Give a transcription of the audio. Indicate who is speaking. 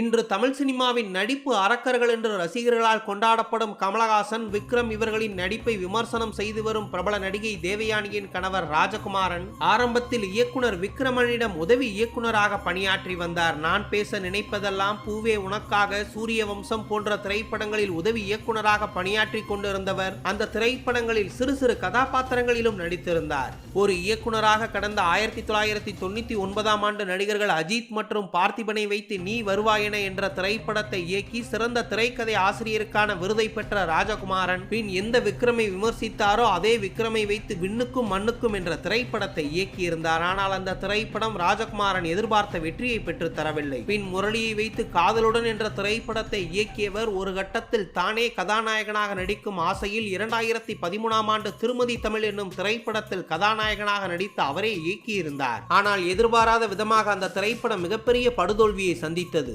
Speaker 1: இன்று தமிழ் சினிமாவின் நடிப்பு அரக்கர்கள் என்று ரசிகர்களால் கொண்டாடப்படும் கமலஹாசன் விக்ரம் இவர்களின் நடிப்பை விமர்சனம் செய்து வரும் பிரபல நடிகை தேவயானியின் கணவர் ராஜகுமாரன் ஆரம்பத்தில் இயக்குனர் விக்ரமனிடம் உதவி இயக்குனராக பணியாற்றி வந்தார். நான் பேச நினைப்பதெல்லாம் பூவே உனக்காக சூரிய வம்சம் போன்ற திரைப்படங்களில் உதவி இயக்குனராக பணியாற்றி கொண்டிருந்தவர் அந்த திரைப்படங்களில் சிறு சிறு கதாபாத்திரங்களிலும் நடித்திருந்தார். ஒரு இயக்குனராக கடந்த ஆயிரத்தி தொள்ளாயிரத்தி தொண்ணூத்தி ஒன்பதாம் ஆண்டு நடிகர்கள் அஜித் மற்றும் பார்த்திபனை வைத்து நீ வருவாய் நாராயண என்ற திரைப்படத்தை இயக்கி சிறந்த திரைக்கதை ஆசிரியருக்கான விருதை பெற்ற ராஜகுமாரன் பின் எந்த விக்ரமை விமர்சித்தாரோ அதே விக்ரமை வைத்து விண்ணுக்கும் மண்ணுக்கும் என்ற திரைப்படத்தை இயக்கியிருந்தார். ஆனால் அந்த திரைப்படம் ராஜகுமாரன் எதிர்பார்த்த வெற்றியை பெற்று தரவில்லை. பின் முரளியை வைத்து காதலுடன் என்ற திரைப்படத்தை இயக்கியவர் ஒரு கட்டத்தில் தானே கதாநாயகனாக நடிக்கும் ஆசையில் இரண்டாயிரத்தி பதிமூணாம் ஆண்டு திருமதி தமிழ் என்னும் திரைப்படத்தில் கதாநாயகனாக நடித்து அவரே இயக்கியிருந்தார். ஆனால் எதிர்பாராத விதமாக அந்த திரைப்படம் மிகப்பெரிய படுதோல்வியை சந்தித்தது.